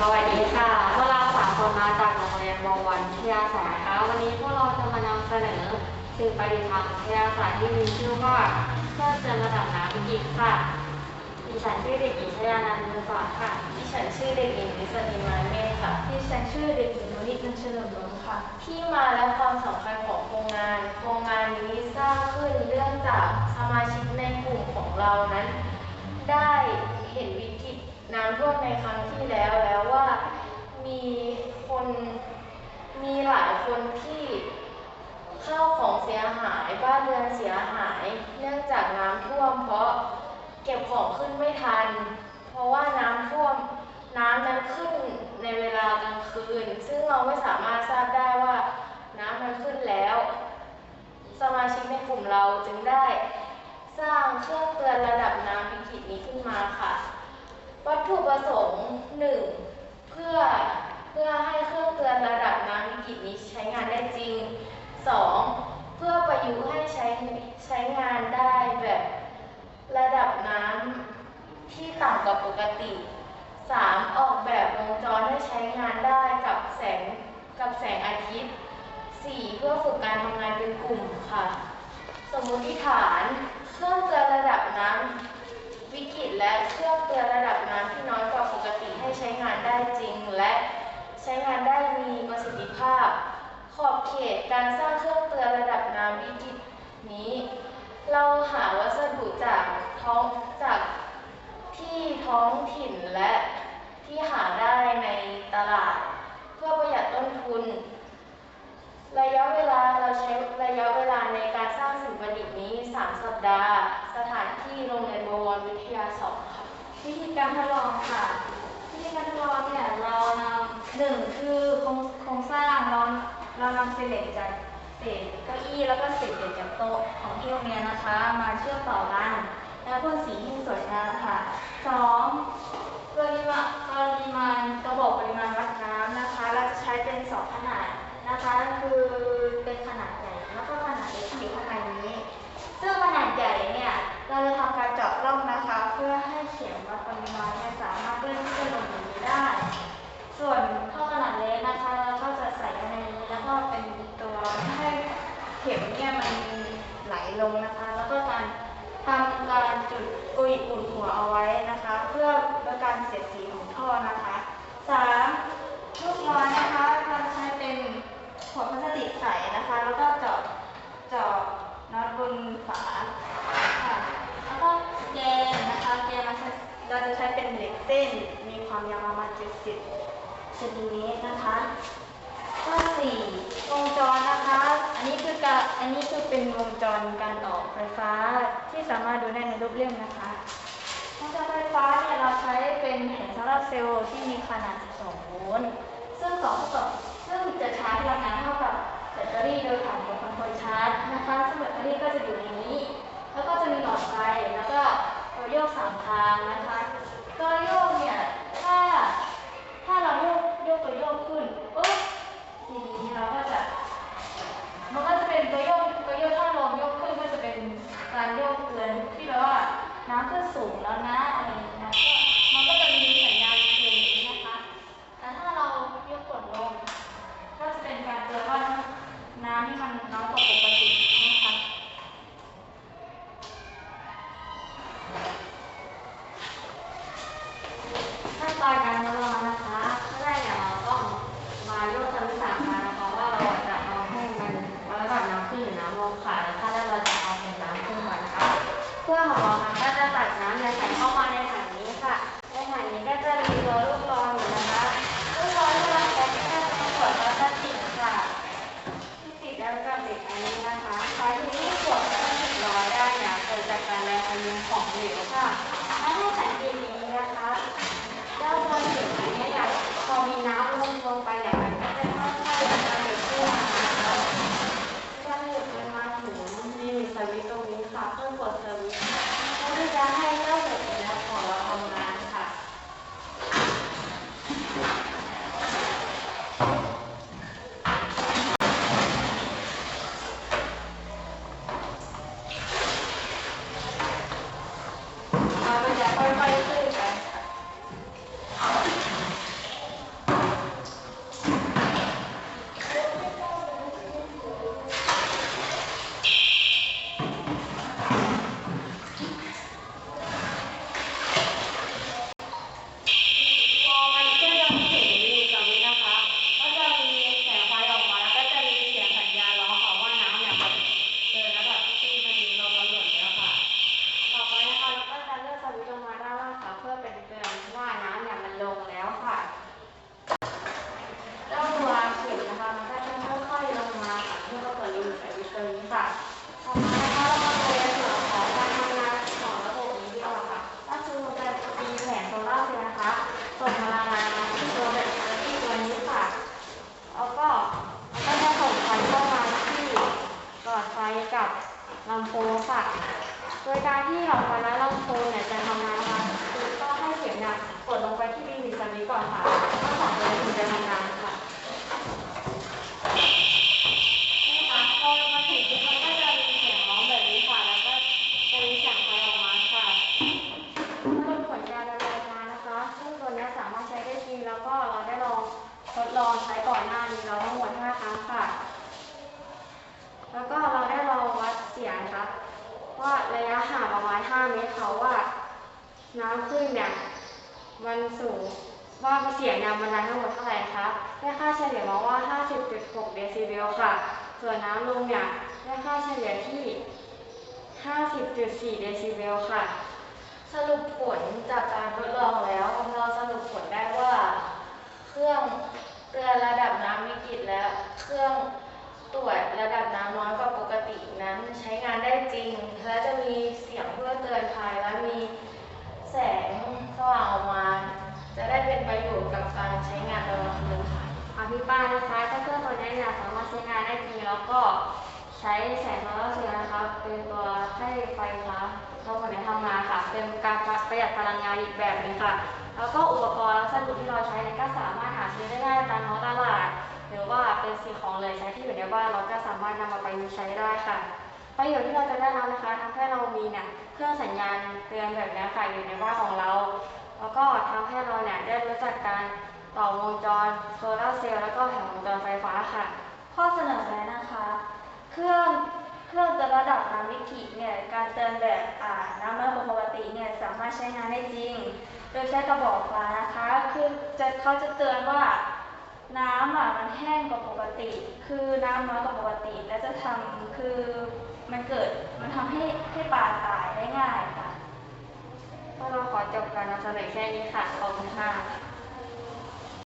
สวัสดีค่ะ พวกเราสามคนมาจากโรงเรียนวงวันวิทยาศาสตร์ค่ะวันนี้พวกเราจะมานำเสนอสิ่งประดิษฐ์ทางวิทยาศาสตร์ที่มีชื่อว่าเครื่องเตือนระดับน้ำวิกฤตค่ะดิฉันชื่อเด็กหญิงชยานันท์บุสอนค่ะดิฉันชื่อเด็กหญิงวิศนีมาเมฆค่ะดิฉันชื่อเด็กหญิงวนิชนันเฉลิมล้นค่ะ ที่มาและความสำคัญของโครงงาน โครงงานนี้สร้างขึ้นเนื่องจากสมาชิกในกลุ่มของเรานั้น ได้เห็นวิกฤตน้ำท่วมในครั้งที่แล้วแล้วว่ามีคน มีหลายคนที่ข้าวของเสียหายบ้านเรือนเสียหาย เนื่องจากน้ำท่วม เพราะเก็บของขึ้นไม่ทัน เพราะว่าน้ำท่วมน้ำนั้นขึ้นในเวลากลางคืน ซึ่งเราไม่สามารถทราบได้ว่าน้ำมันขึ้นแล้ว สมาชิกในกลุ่มเราจึงได้สร้างเครื่องเตือนระดับน้ำวิกฤตนี้ขึ้นมาค่ะ วัตถุประสงค์หนึ่งเพื่อ 2. เพื่อประยุกต์ให้ใช้ใช้งานได้แบบระดับน้ำที่ต่ำกว่าปกติ 3. ออกแบบวงจรให้ใช้งานได้กับแสงกับแสงอาทิตย์ 4. เพื่อฝึกการทำงานเป็นกลุ่มค่ะ สมมติฐานเครื่องเตือนระดับน้ำวิกฤตและเครื่องเตือนระดับน้ำที่น้อยกว่าปกติให้ใช้งานได้จริงและใช้งานได้มีประสิทธิภาพ ขอบเขตการสร้างเครื่องเตือนระดับน้ำวิกฤตนี้ เราหาวัสดุจากท้องจากที่ท้องถิ่นและที่หาได้ในตลาด เพื่อประหยัดต้นทุน ระยะเวลาเราใช้ระยะเวลาในการสร้างสิ่งประดิษฐ์นี้ 3 สัปดาห์ สถานที่โรงเรียนบวรวิทยาสองค่ะวิธีการทดลองค่ะวิธีการทดลองเนี่ยเรานำหนึ่งคือโครงโครงสร้างเรา เรานำเศษเหล็กจากเศษเก้าอี้แล้วก็เศษเหล็กจากโต๊ะของที่โรงเรียนนะคะ มาเชื่อมต่อกัน แล้วพ่นสีให้สวยงามค่ะสองปริมาณปริมาณกระบอกปริมาณวัดน้ำนะคะ เราจะใช้เป็นสองขนาดนะคะคือเป็นขนาดใหญ่แล้วก็ขนาดเล็กที่อยู่ข้างในนี้ ซึ่งขนาดใหญ่เนี่ยเราจะทำการเจาะร่องนะคะ เพื่อให้เข็มวัดปริมาณเนี่ยสามารถเลื่อนที่จะลงอย่างนี้ได้ ส่วนท่อขนาดเล็กนะคะเราก็จะใส่ไว้ในนี้แล้วก็เป็นตัวให้เข็มเนี่ยมันไหลลงนะคะ แล้วก็การทำการจุดอุยอุ่นหัวเอาไว้นะคะ เพื่อลดการเสียดสีของท่อนะคะสามลูกร้อยนะคะเราจะใช้เป็นหัวพลาสติกใสนะคะ แล้วก็เจาะเจาะน็อตบนฝาค่ะ แล้วก็แกนนะคะแกนเราใช้เราจะใช้เป็นเหล็กเส้น มี ความยาวประมาณ 70เซนติเมตรนะคะข้อสี่วงจรนะคะ อันนี้คือการอันนี้คือเป็นวงจรการออไฟฟ้าที่สามารถดูได้ในรูปเล่มนะคะวงจรไฟฟ้าเนี่ยเราใช้เป็นแผงโซลาร์เซลล์ที่มีขนาด 12 โวลต์ซึ่งสองต่อซึ่งจะชาร์จพลังงานเท่ากับแบตเตอรี่โดยผ่านตัวคอนโทรลชาร์จนะคะ ซึ่งแบตเตอรี่ก็จะอยู่ในนี้ แล้วก็จะมีหลอดไฟแล้วก็โยกสามทางนะคะตัวโยกเนี่ย ค่ะทั้งสองตัวนี้ถึงจะทำงานค่ะนี่ค่ะพอมาถึงปุ๊บมันก็จะมีเสียงร้องแบบนี้ค่ะ แล้วก็จะมีเสียงไฟออกมาค่ะสรุปผลการดำเนินงานนะคะ ซึ่งตัวนี้สามารถใช้ได้จริง แล้วก็เราได้ลองทดลองใช้ก่อนหน้านี้แล้วทั้งหมด5ครั้งค่ะ แล้วก็เราได้ลองวัดเสียงนะคะว่าระยะห่างประมาณ5เมตรเขาว่าน้ำขึ้นเนี่ย มันสูง ว่าเสียงเนี่ยมันดังทั้งหมดเท่าไหร่คะได้ค่าเฉลี่ยมาว่า 50.6 เดซิเบลค่ะ ส่วนน้ำลงเนี่ยได้ค่าเฉลี่ยที่ 50.4 เดซิเบลค่ะ สรุปผลจากการทดลองแล้วเราสรุปผลได้ว่า เครื่องเตือนระดับน้ำวิกฤตและเครื่องตรวจระดับน้ำน้อยกว่าปกตินั้นใช้งานได้จริง และจะมีเสียงเพื่อเตือนภัยและมีแสงสว่างออกมา จะได้เป็นประโยชน์กับการใช้งานตอนกลางคืนค่ะอภิปรายนะคะถ้าเครื่องตัวนี้เนี่ยสามารถใช้งานได้จริงแล้วก็ใช้แสงโซลาร์เซลล์นะคะเป็นตัวให้ไฟฟ้าเราคนนี้ทำงานค่ะ เป็นการประหยัดพลังงานอีกแบบหนึ่งค่ะ แล้วก็อุปกรณ์และวัสดุที่เราใช้เนี่ยก็สามารถหาซื้อได้ง่ายตามท้องตลาดหรือว่าเป็นสิ่งของเลยใช้ที่อยู่ในบ้านเราก็สามารถนำมาประยุกต์ใช้ได้ค่ะประโยชน์ที่เราจะได้รับนะคะทำให้เรามีเนี่ยเครื่องสัญญาณเตือนแบบนี้ค่ะอยู่ในบ้านของเรา แล้วก็ทำให้เราเนี่ยได้รู้จักการต่อวงจรโซลาร์เซลล์แล้วก็แผงวงจรไฟฟ้าค่ะ ข้อเสนอแนะนะคะ เครื่องเครื่องเตือนระดับน้ำวิกฤตเนี่ยการเตือนแบบอ่าน้ำน้อยกว่ปกติเนี่ยสามารถใช้งานได้จริง โดยใช้กระบอกฟ้านะคะคือจะเขาจะเตือนว่าน้ำอะมันแห้งกว่าปกติ คือน้ำน้อยกว่าปกติ และจะทำคือมันเกิดมันทำให้ให้ปลาตายได้ง่ายค่ะ พวกเราขอจบการนำเสนอแค่นี้ค่ะ ขอบคุณค่ะ